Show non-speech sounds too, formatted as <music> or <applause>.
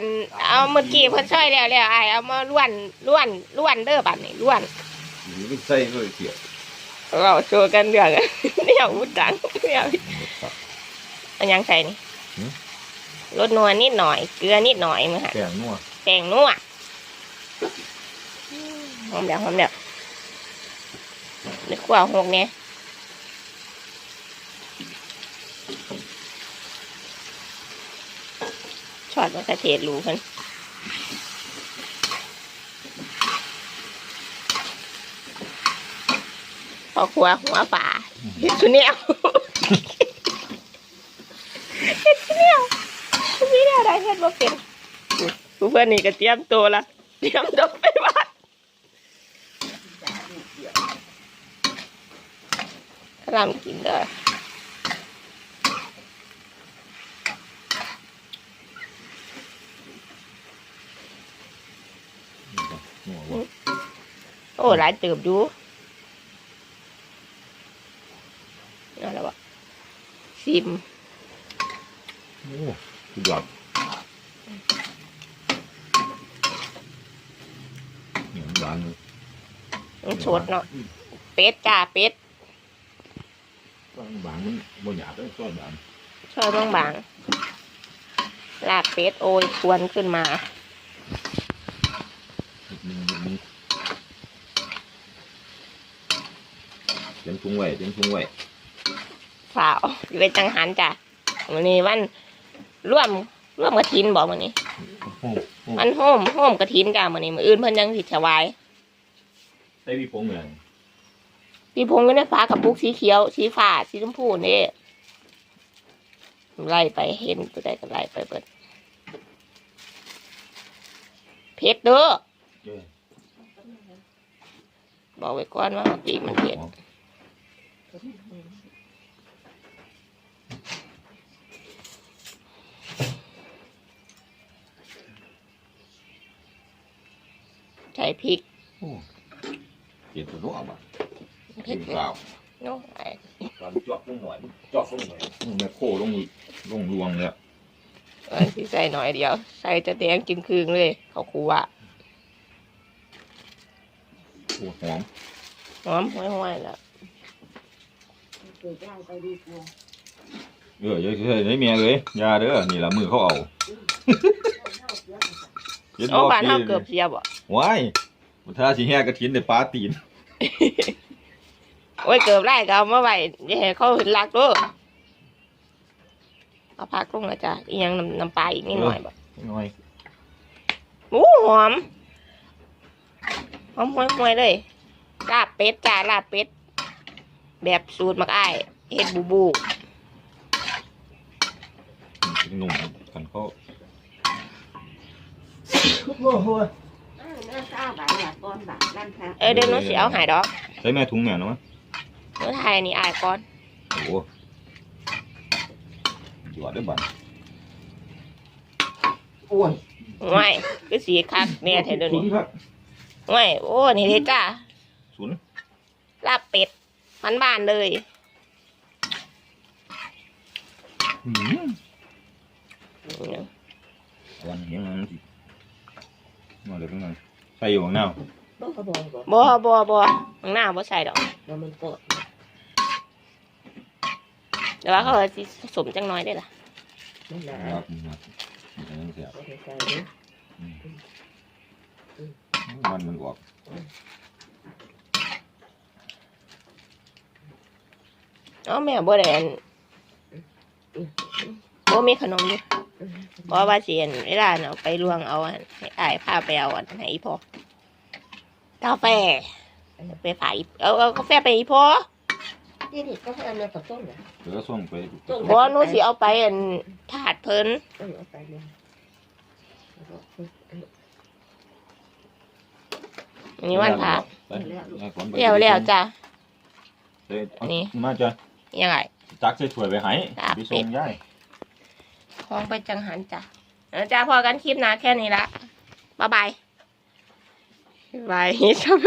นเอาเมื่อกี้เพิ่นช่วยแล้วแล้วไอ้เอามาล้วนล้วนล้วนเด้อบัดนี้ล้วนหรือใส่เลยเกี่ยวเราโชว์กันเรื่อง เนี่ยพูดดังเนี่ยอันยังใส่นี่รสนัวนิดหน่อย เกลือนิดหน่อยมั้งฮะแกงนัวแตงนัวหอมเดี๋ยวหอมเดี๋ยวนึกว่าหกเนี่ย อตมะเขือเทศรู้กันพอครัวหัวป่าเฮ็ดชุเนียวเฮ็ดชุเนียวมีแนวใดเฮ็ดบ่เป็นผู้เพื่อนนี่ก็เตรียมตัวละเตรียมตัวไปบ้านรำกินเด้อ นัววะ โอ้หลายเติบดูนั่นแหละวะซิมโอ้สุดยอดเหนียวหวานเลยมันสดเนาะเป็ดจ้าเป็ดหวานมันบ่หยาบเลยซอสหวานช่วยบางบางๆลาบเป็ดโอยควนขึ้นมา นิดนึงนิดนึงเตรียม ถุงไว้เตรียมถุงไว้ฝ่าวอยู่เป็นจังหันจ้ะวันนี้วันร่วมร่วมกระถินบอกวันนี้โอ้โหมันโฮมโฮมกระถินจ้ะวันนี้มืออื่นเพิ่นยังสิถวายใส่พี่พงเลยพี่พงก็ได้ฟ้ากับปุกสีเขียว สีฟ้าสีชมพูนี่ไล่ไปเห็นตัวใดก็ไล่ไปเบิดเพชรเด้อเออบอกไว้ก่อนว่าปีกมันเผ็ด ใส่พริกโอ้เจ็บตัวนัวบ่เผ็ดเปล่าเนาะไอ้ตอนจอกลงหน่อยจอกลงหน่อยแม่โคลงลงรวงเลยเอ้ยที่ใส่หน่อยเดียว ใส่จะแดงกินคืนเลยเขาคูว่าโอ้หอมหอมห้วยๆแล้วเกิดได้ไปดีกว่าเออเยอะเฮ้ยได้เมียเลยอยาเด้อนี่ละมือเขาเอาเห็นโอ้บ้านเฮาพี่เกือบเสียบ่ ว้ายถ้าสิแห่กระถินได้ปลาตีนโอ้ยเกือบไร่ก็เอามาไว้อย่าให้เขาเห็นรักเด้อเอาพักลงแล้วจ้ะอีหยังน้ำน้ำปลาอีกนิดหน่อยบ่หน่อยโอ้หอมหอมห่วยๆเลยลาบเป็ดจ้าลาบเป็ด แบบสูตรมักอ้ายเฮ็ดบูบูหนุ่มกันเขาโอ้โห ก้อนบาทนั่นค่ะเออเดี๋ยวหนูสิเอาใหายดอกใช้แม่ถุงแม่เนาะหนูไทยนี่อ้ายก่อน โอ้โหจวดได้อบัดอ้วนห่วยคือสีคักเนี่ยแท้เดี๋ยวนี้ศูนย์ครับห่วยโอ้ นี่เด้จ้าศูนย์ลาบเป็ดมันบ้านๆเลยหืมวันเห็นมันสิมาเลยเป็นไงใส่อยู่ข้างหน้า บ้าเขาบอกบอกบ่บ่บ่ข้างหน้าบ่ใส่ดอกว่ามันกดแต่ว่าเขาเอาสิผสมจังน้อยได้ล่ะไม่หนาครับครับอันนั้นเสียเอาไปใส่เนื้อมันมันออกเอ้าแม่บ่ได้อันบ่มีขนมอยู่บ่ว่าสิอันเวลาเนาะไปลวงเอาอันให้อ้ายพาไปเอาอันให้อีพ่อ กาแฟไปฝากอีเอาเอากาแฟไปอีพ่อที่นี่ก็ให้เอาเนื้อกับต้มนะเดี๋ยวก็ส่งไปบ่หนูสิเอาไปอันถาดเพิ่นเออเอาไปเลยอันนี้วันพระไปให้ขนไปเลี้ยวแล้วจ้ะเอ้ยเอานี่ มาจ้ะยังไง จักใส่ถ้วยไปให้จ้ะ ไปส่งยายของไปจังหันจ้ะแล้วจ้าพอกันคลิปหนะแค่นี้ละบ๊ายบาย Bye. <laughs>